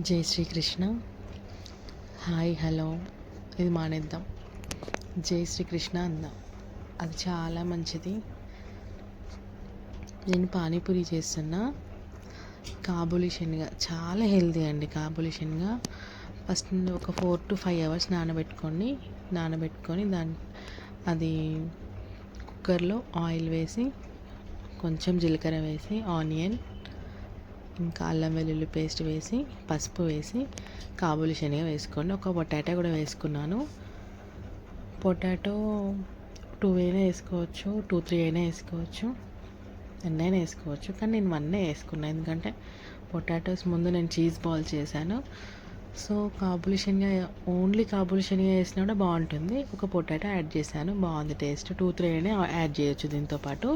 జై Srikrishna. Hi hello. ఇది మానేద్దాం. జై శ్రీకృష్ణ అందాం. అది చాలా మంచిది. నేను పానీపూరి చేస్తున్నా. కాబూలి శనగ. చాలా హెల్తీ అండి కాబూలి శనగ. ఫస్ట్ ఒక ఫోర్ టు ఫైవ్ అవర్స్ నానబెట్టుకొని నానబెట్టుకొని దాని అది కుక్కర్లో ఆయిల్ వేసి కొంచెం జీలకర్ర వేసి ఆనియన్ ఇంకా అల్లం వెల్లుల్లి పేస్ట్ వేసి పసుపు వేసి కాబూలి శనగ వేసుకోండి. ఒక పొటాటో కూడా వేసుకున్నాను. పొటాటో టూ అయినా వేసుకోవచ్చు టూ త్రీ అయినా వేసుకోవచ్చు ఎన్నైనా వేసుకోవచ్చు. కానీ నేను వన్నే వేసుకున్నాను ఎందుకంటే పొటాటోస్ ముందు నేను చీజ్ బాల్ చేశాను. సో కాబులి శనగ ఓన్లీ కాబులి శనగ వేసినా కూడా బాగుంటుంది. ఒక పొటాటో యాడ్ చేశాను బాగుంది టేస్ట్. టూ త్రీ అయినా యాడ్ చేయొచ్చు దీంతో పాటు.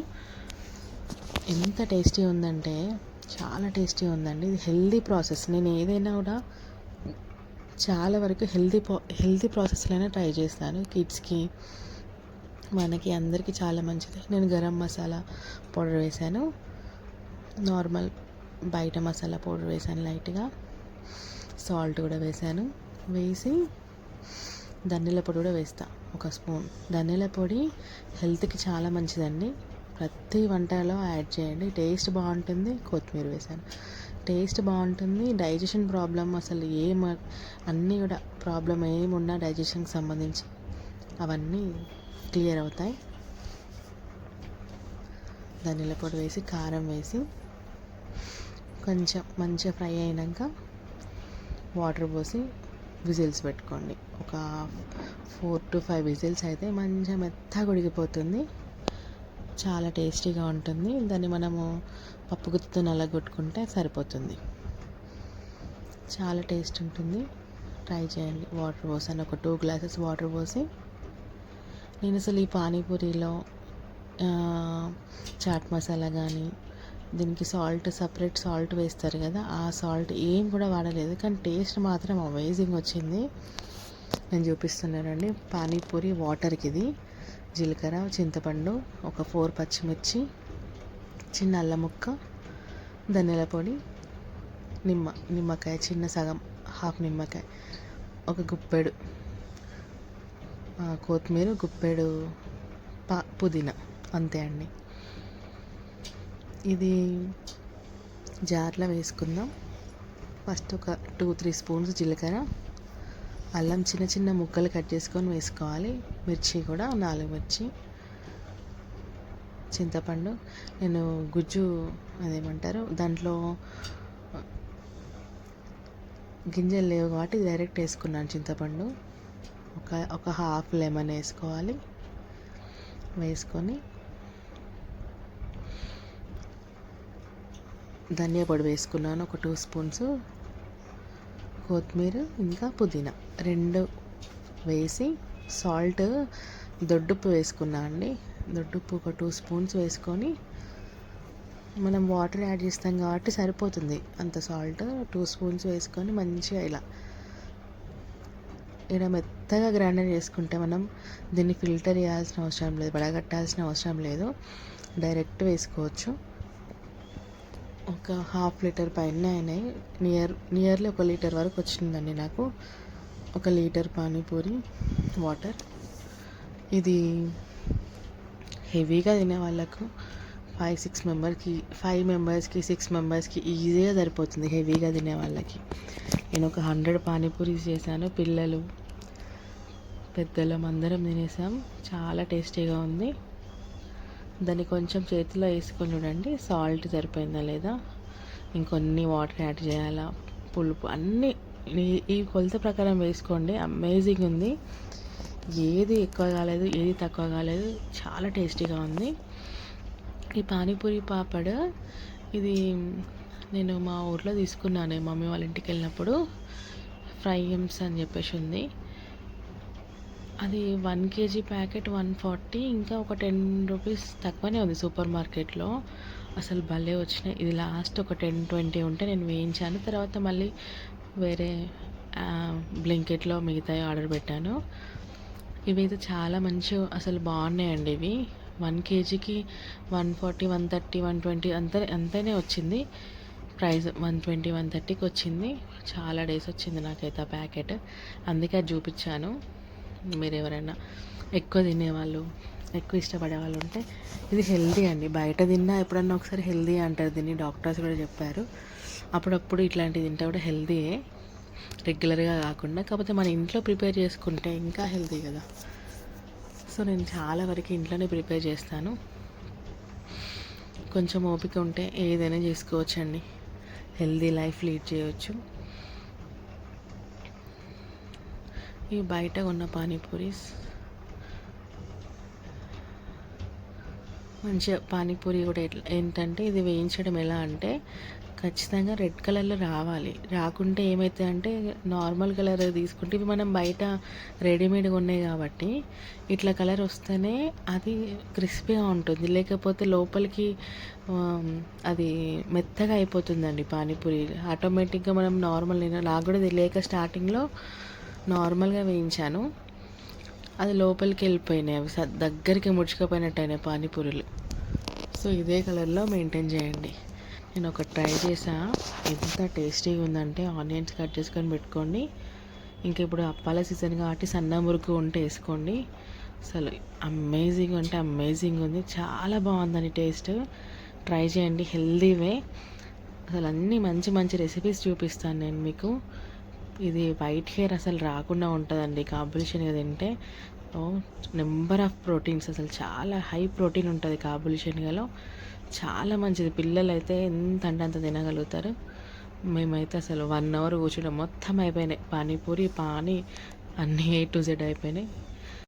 ఎంత టేస్టీ ఉందంటే చాలా టేస్టీ ఉందండి. ఇది హెల్దీ ప్రాసెస్. నేను ఏదైనా కూడా చాలా వరకు హెల్దీ హెల్దీ ప్రాసెస్లోనే ట్రై చేస్తాను. కిడ్స్కి మనకి అందరికీ చాలా మంచిది. నేను గరం మసాలా పౌడర్ వేసాను. నార్మల్ బయట మసాలా పౌడర్ వేసాను లైట్గా. సాల్ట్ కూడా వేసాను. వేసి ధనియాల పొడి కూడా వేస్తా. ఒక స్పూన్. ధనియాల పొడి హెల్త్కి చాలా మంచిదండి. ప్రతి వంటలో యాడ్ చేయండి. టేస్ట్ బాగుంటుంది. కొత్తిమీర వేసాను టేస్ట్ బాగుంటుంది. డైజెషన్ ప్రాబ్లం అసలు ఏం అన్నీ కూడా ప్రాబ్లం ఏమున్నా డైజెషన్కి సంబంధించి అవన్నీ క్లియర్ అవుతాయి. ధనియాల పొడి వేసి కారం వేసి కొంచెం మంచిగా ఫ్రై అయినాక వాటర్ పోసి విజిల్స్ పెట్టుకోండి. ఒక ఫోర్ టు ఫైవ్ విజిల్స్ అయితే మంచిగా మెత్తగా ఉడికిపోతుంది. చాలా టేస్టీగా ఉంటుంది. దాన్ని మనము పప్పు గుత్తితో నలగొట్టుకుంటే సరిపోతుంది. చాలా టేస్ట్ ఉంటుంది. ట్రై చేయండి. వాటర్ పోసాను ఒక టూ గ్లాసెస్ వాటర్ పోసి నేను అసలు ఈ పానీపూరిలో చాట్ మసాలా కానీ దీనికి సాల్ట్ సపరేట్ సాల్ట్ వేస్తారు కదా ఆ సాల్ట్ ఏం కూడా వాడలేదు. కానీ టేస్ట్ మాత్రం అమేజింగ్ వచ్చింది. నేను చూపిస్తున్నానండి. పానీపూరి వాటర్కి ఇది జీలకర్ర చింతపండు ఒక ఫోర్ పచ్చిమిర్చి చిన్న అల్లం ముక్క ధనియాల పొడి నిమ్మ నిమ్మకాయ చిన్న సగం హాఫ్ నిమ్మకాయ ఒక గుప్పెడు కొత్తిమీర గుప్పెడు పా పుదీనా అంతే అండి. ఇది జార్లో వేసుకుందాం. ఫస్ట్ ఒక టూ త్రీ స్పూన్స్ జీలకర్ర అల్లం చిన్న చిన్న ముక్కలు కట్ చేసుకొని వేసుకోవాలి. మిర్చి కూడా నాలుగు మిర్చి చింతపండు నేను గుజ్జు అదేమంటారు దాంట్లో గింజలు లేవు కాబట్టి డైరెక్ట్ వేసుకున్నాను చింతపండు. ఒక ఒక హాఫ్ లెమన్ వేసుకోవాలి. వేసుకొని ధనియా పొడి వేసుకున్నాను ఒక టూ స్పూన్స్. కొత్తిమీర ఇంకా పుదీనా రెండు వేసి సాల్ట్ దొడ్డుప్పు వేసుకున్నా అండి. దొడ్డుప్పు ఒక టూ స్పూన్స్ వేసుకొని మనం వాటర్ యాడ్ చేస్తాం కాబట్టి సరిపోతుంది. అంత సాల్ట్ టూ స్పూన్స్ వేసుకొని మంచిగా ఇలా ఇక్కడ మెత్తగా గ్రైండర్ చేసుకుంటే మనం దీన్ని ఫిల్టర్ చేయాల్సిన అవసరం లేదు వడగట్టాల్సిన అవసరం లేదు. డైరెక్ట్ వేసుకోవచ్చు. ఒక హాఫ్ లీటర్ పైన అయినాయి. నియర్ నియర్లీ ఒక లీటర్ వరకు వచ్చిందండి నాకు. ఒక లీటర్ పానీపూరి వాటర్. ఇది హెవీగా తినే వాళ్ళకు ఫైవ్ సిక్స్ మెంబర్కి ఫైవ్ మెంబర్స్కి సిక్స్ మెంబర్స్కి ఈజీగా సరిపోతుంది హెవీగా తినే వాళ్ళకి. నేను ఒక హండ్రెడ్ పానీపూరీస్ చేశాను. పిల్లలు పెద్దలం అందరం తినేసాం. చాలా టేస్టీగా ఉంది. దాన్ని కొంచెం చేతిలో వేసుకొని చూడండి. సాల్ట్ సరిపోయిందా లేదా? ఇంకొన్ని వాటర్ యాడ్ చేయాలా? పులుపు అన్నీ ఈ కొలత ప్రకారం వేసుకోండి. అమేజింగ్ ఉంది. ఏది ఎక్కువ కాలేదు ఏది తక్కువ కాలేదు. చాలా టేస్టీగా ఉంది. ఈ పానీపూరి పాపడ్ ఇది నేను మా ఊర్లో తీసుకున్నాను. మమ్మీ వాళ్ళ ఇంటికి వెళ్ళినప్పుడు ఫ్రై ఎమ్స్ అని చెప్పేసి ఉంది. అది one KG packet one forty ఇంకా ఒక టెన్ రూపీస్ తక్కువనే ఉంది సూపర్ మార్కెట్లో. అసలు భలే వచ్చినాయి. ఇది లాస్ట్ ఒక టెన్ ట్వంటీ ఉంటే నేను వేయించాను. తర్వాత మళ్ళీ వేరే బ్లింకెట్లో మిగతాయి ఆర్డర్ పెట్టాను. ఇవి అయితే చాలా మంచి అసలు బాగున్నాయండి ఇవి. వన్ కేజీకి one forty one thirty one twenty అంత అంతనే వచ్చింది. ప్రైస్ వన్ ట్వంటీ వన్ థర్టీకి వచ్చింది. చాలా డేస్ వచ్చింది నాకైతే ఆ ప్యాకెట్ అందుకే అది చూపించాను. మీరు ఎవరైనా ఎక్కువ తినేవాళ్ళు ఎక్కువ ఇష్టపడే వాళ్ళు ఉంటే ఇది హెల్దీ అండి. బయట తిన్నా ఎప్పుడన్నా ఒకసారి హెల్దీ అంటారు దీన్ని. డాక్టర్స్ కూడా చెప్పారు. అప్పుడప్పుడు ఇట్లాంటివి తింటే కూడా హెల్దీయే రెగ్యులర్గా కాకుండా. కాకపోతే మన ఇంట్లో ప్రిపేర్ చేసుకుంటే ఇంకా హెల్దీ కదా. సో నేను చాలా వరకు ఇంట్లోనే ప్రిపేర్ చేస్తాను. కొంచెం ఓపిక ఉంటే ఏదైనా చేసుకోవచ్చండి. హెల్దీ లైఫ్ లీడ్ చేయవచ్చు ఈ బయట ఉన్న పానీపూరీస్. మంచిగా పానీపూరి కూడా ఎట్లా ఏంటంటే ఇది వేయించడం ఎలా అంటే ఖచ్చితంగా రెడ్ కలర్లో రావాలి. రాకుంటే ఏమవుతుంది అంటే నార్మల్ కలర్ తీసుకుంటే ఇవి మనం బయట రెడీమేడ్గా ఉన్నాయి కాబట్టి ఇట్లా కలర్ వస్తేనే అది క్రిస్పీగా ఉంటుంది. లేకపోతే లోపలికి అది మెత్తగా అయిపోతుందండి పానీపూరి. ఆటోమేటిక్గా మనం నార్మల్ నాకు కూడా తెలియక స్టార్టింగ్లో నార్మల్గా వేయించాను. అది లోపలికి వెళ్ళిపోయినాయి. అవి దగ్గరికి ముడుచుకపోయినట్టు అయినాయి పానీపూరీలు. సో ఇదే కలర్లో మెయింటైన్ చేయండి. నేను ఒక ట్రై చేసా. ఎంత టేస్టీగా ఉందంటే ఆనియన్స్ కట్ చేసుకొని పెట్టుకోండి. ఇంకా ఇప్పుడు అప్పాల సీజన్ కాబట్టి సన్న మురుకు ఉంటే వేసుకోండి. అసలు అమేజింగ్ అంటే అమేజింగ్ ఉంది. చాలా బాగుందని టేస్ట్. ట్రై చేయండి. హెల్దీవే అసలు అన్నీ మంచి మంచి రెసిపీస్ చూపిస్తాను నేను మీకు. ఇది వైట్ హెయిర్ అసలు రాకుండా ఉంటుందండి. కాబులి తింటే నెంబర్ ఆఫ్ ప్రోటీన్స్ అసలు చాలా హై ప్రోటీన్ ఉంటుంది కాబులి శనగలో చాలా మంచిది. పిల్లలు అయితే ఎంత అంటే అంత తినగలుగుతారు. మేమైతే అసలు వన్ అవర్ కూర్చోడం మొత్తం అయిపోయినాయి. పానీపూరి పానీ అన్నీ ఏ టు జెడ్ అయిపోయినాయి.